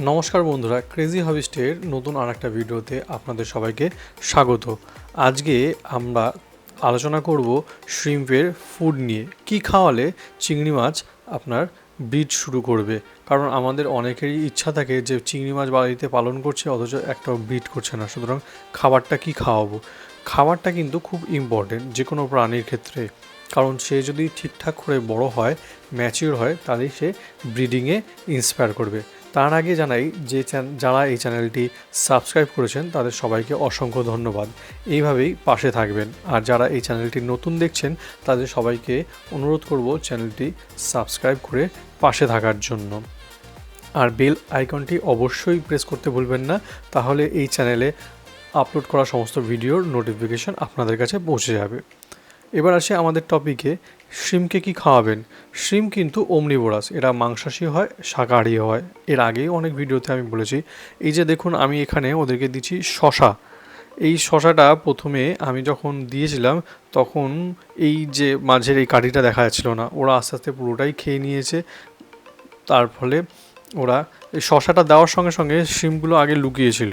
নমস্কার বন্ধুরা ক্রেজি হবিস্টের নতুন আর একটা ভিডিওতে আপনাদের সবাইকে স্বাগত। আজকে আমরা আলোচনা করব শ্রিম্পের ফুড নিয়ে। কি খাওয়ালে চিংড়ি মাছ আপনার ব্রিড শুরু করবে? কারণ আমাদের অনেকেরই ইচ্ছা থাকে যে চিংড়ি মাছ বাড়িতে পালন করছে, অথচ একটা ব্রিড করছে না। সুতরাং খাবারটা কি খাওয়াবো? খাবারটা কিন্তু খুব ইম্পর্টেন্ট যে কোনো প্রাণীর ক্ষেত্রে। কারণ সে যদি ঠিকঠাক করে বড় হয় ম্যাচিওর হয় তাহলেই সে ব্রিডিংয়ে ইন্সপায়ার করবে। তার আগে জানাই, যে যারা এই চ্যানেলটি সাবস্ক্রাইব করেছেন, তাদের সবাইকে অসংখ্য ধন্যবাদ। এইভাবেই পাশে থাকবেন। আর যারা এই চ্যানেলটি নতুন দেখছেন, তাদের সবাইকে অনুরোধ করব চ্যানেলটি সাবস্ক্রাইব করে পাশে থাকার জন্য। আর বেল আইকনটি অবশ্যই প্রেস করতে ভুলবেন না, তাহলে এই চ্যানেলে আপলোড করা সমস্ত ভিডিওর নোটিফিকেশন আপনাদের কাছে পৌঁছে যাবে। এবার আসে আমাদের টপিকে। শ্রিমকে কি খাওয়াবেন? শ্রিম কিন্তু ওমনিবোরাস এরা মাংসাশী হয় শাকাহারি হয়। এর আগেই অনেক ভিডিওতে আমি বলেছি। এই যে দেখুন, আমি এখানে ওদেরকে দিচ্ছি শশা। এই শশাটা প্রথমে আমি যখন দিয়েছিলাম, তখন এই যে মাঝের এই কাঠিটা দেখা যাচ্ছিল না। ওরা আস্তে আস্তে পুরোটাই খেয়ে নিয়েছে। তার ফলে ওরা এই শশাটা দেওয়ার সঙ্গে সঙ্গে শিমগুলো আগে লুকিয়েছিল।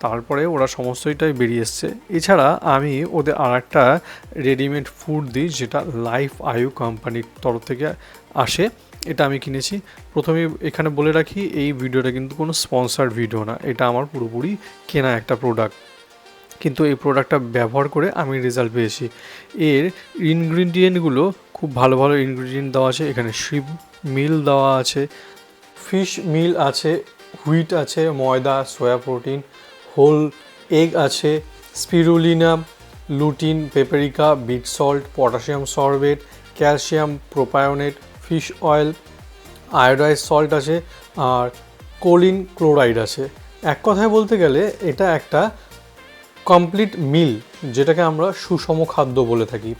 তারপরে ওরা সমস্তটাই বেরিয়ে এসছে। এছাড়া আমি ওদের আর একটা রেডিমেড ফুড দিই, যেটা লাইফ আয়ু কোম্পানির তরফ থেকে আসে। এটা আমি কিনেছি। প্রথমে এখানে বলে রাখি, এই ভিডিওটা কিন্তু কোনো স্পন্সার ভিডিও না। এটা আমার পুরোপুরি কেনা একটা প্রোডাক্ট। কিন্তু এই প্রোডাক্টটা ব্যবহার করে আমি রেজাল্ট পেয়েছি। এর ইনগ্রিডিয়েন্টগুলো খুব ভালো ভালো ইনগ্রিডিয়েন্ট দেওয়া আছে। এখানে শিপ মিল দেওয়া আছে। ফিশ মিল আছে, হুইট আছে, ময়দা, সয়া প্রোটিন, হোল এগ আছে, spirulina, lutein, paprika, beet salt, potassium sorbate, calcium propionate, fish oil iodise salt আছে, আর কোলিন ক্লোরাইড আছে। এক কথায় বলতে গেলে এটা একটা কমপ্লিট মিল, যেটাকে আমরা সুষম খাদ্য বলে থাকি।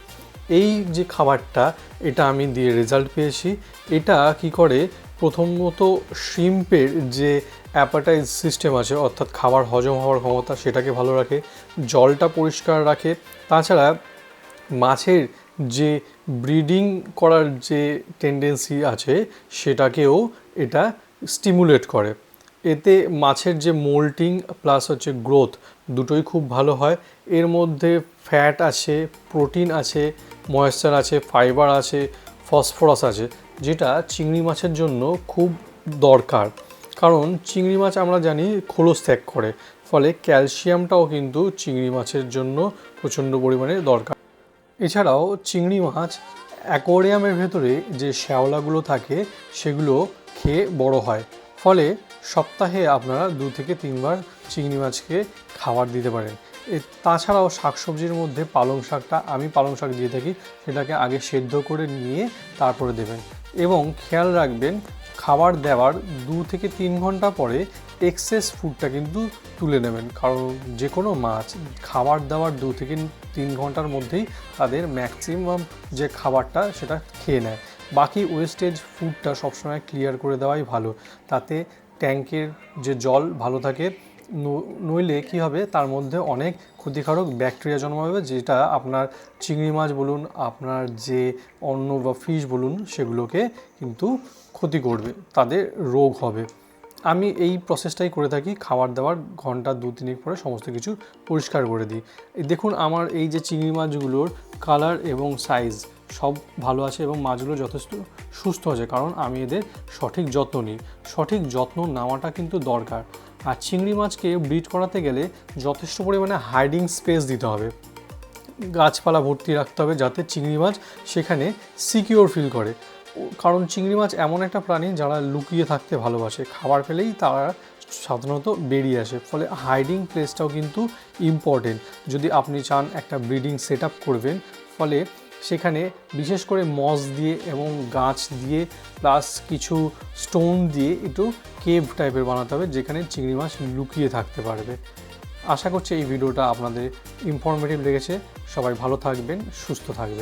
এই যে খাবারটা, এটা আমি দিয়ে রেজাল্ট পেয়েছি। এটা কি করে প্রথমত শিম্পের যে অ্যাপাটাইজ সিস্টেম আছে, অর্থাৎ খাবার হজম হওয়ার ক্ষমতা, সেটাকে ভালো রাখে, জলটা পরিষ্কার রাখে। তাছাড়া মাছের যে ব্রিডিং করার যে টেন্ডেন্সি আছে, সেটাকেও এটা স্টিমুলেট করে। এতে মাছের যে মোল্টিং প্লাস হচ্ছে গ্রোথ দুটোই খুব ভালো হয়। এর মধ্যে ফ্যাট আছে প্রোটিন আছে ময়েশ্চার আছে ফাইবার আছে ফসফরাস আছে। যেটা চিংড়ি মাছের জন্য খুব দরকার। কারণ চিংড়ি মাছ আমরা জানি খোলস ত্যাগ করে, ফলে ক্যালসিয়ামটাও কিন্তু চিংড়ি মাছের জন্য প্রচণ্ড পরিমাণে দরকার। এছাড়াও চিংড়ি মাছ অ্যাকোয়ারিয়ামের ভেতরে যে শ্যাওলাগুলো থাকে, সেগুলো খেয়ে বড় হয়। ফলে সপ্তাহে আপনারা দু থেকে তিনবার চিংড়ি মাছকে খাবার দিতে পারেন। তাছাড়াও শাকসবজির মধ্যে পালং শাকটা, আমি পালং শাক দিয়ে থাকি, সেটাকে আগে সেদ্ধ করে নিয়ে তারপরে দেবেন। এবং খেয়াল রাখবেন, খাবার দেওয়ার দু থেকে তিন ঘণ্টা পরে এক্সেস ফুডটা কিন্তু তুলে নেবেন। কারণ যে কোনো মাছ খাবার দেওয়ার দু থেকে তিন ঘণ্টার মধ্যেই তাদের ম্যাক্সিমাম যে খাবারটা সেটা খেয়ে নেয়। বাকি ওয়েস্টেজ ফুডটা সবসময় ক্লিয়ার করে দেওয়াই ভালো। তাতে ট্যাঙ্কের যে জল ভালো থাকে নইলে কী হবে? তার মধ্যে অনেক ক্ষতিকারক ব্যাকটেরিয়া জন্মাবে যেটা আপনার চিংড়ি মাছ বলুন, আপনার যে অন্ন বা ফিশ বলুন, সেগুলোকে কিন্তু ক্ষতি করবে, তাদের রোগ হবে। আমি এই প্রসেসটাই করে থাকি, খাবার দাবার ঘণ্টা দু তিনেক পরে সমস্ত কিছু পরিষ্কার করে দিই। দেখুন, আমার এই যে চিংড়ি মাছগুলোর কালার এবং সাইজ সব ভালো আছে এবং মাছগুলো যথেষ্ট সুস্থ আছে, কারণ আমি এদের সঠিক যত্ন নিই। সঠিক যত্ন নেওয়াটা কিন্তু দরকার। আর চিংড়ি মাছকে ব্রিড করাতে গেলে যথেষ্ট পরিমাণে হাইডিং স্পেস দিতে হবে। গাছপালা ভর্তি রাখতে হবে যাতে চিংড়ি মাছ সেখানে সিকিওর ফিল করে। কারণ চিংড়ি মাছ এমন একটা প্রাণী যারা লুকিয়ে থাকতে ভালোবাসে। খাবার পেলেই তারা সাধারণত বেরিয়ে আসে। ফলে হাইডিং প্লেসটাও কিন্তু ইম্পর্টেন্ট যদি আপনি চান একটা ব্রিডিং সেট আপ করবেন, ফলে সেখানে বিশেষ করে মস দিয়ে এবং গাছ দিয়ে প্লাস কিছু স্টোন দিয়ে একটু কেভ টাইপের বানাতে হবে, যেখানে চিংড়ি মাছ লুকিয়ে থাকতে পারবে। আশা করছি এই ভিডিওটা আপনাদের ইনফরমেটিভ লেগেছে। সবাই ভালো থাকবেন, সুস্থ থাকবেন।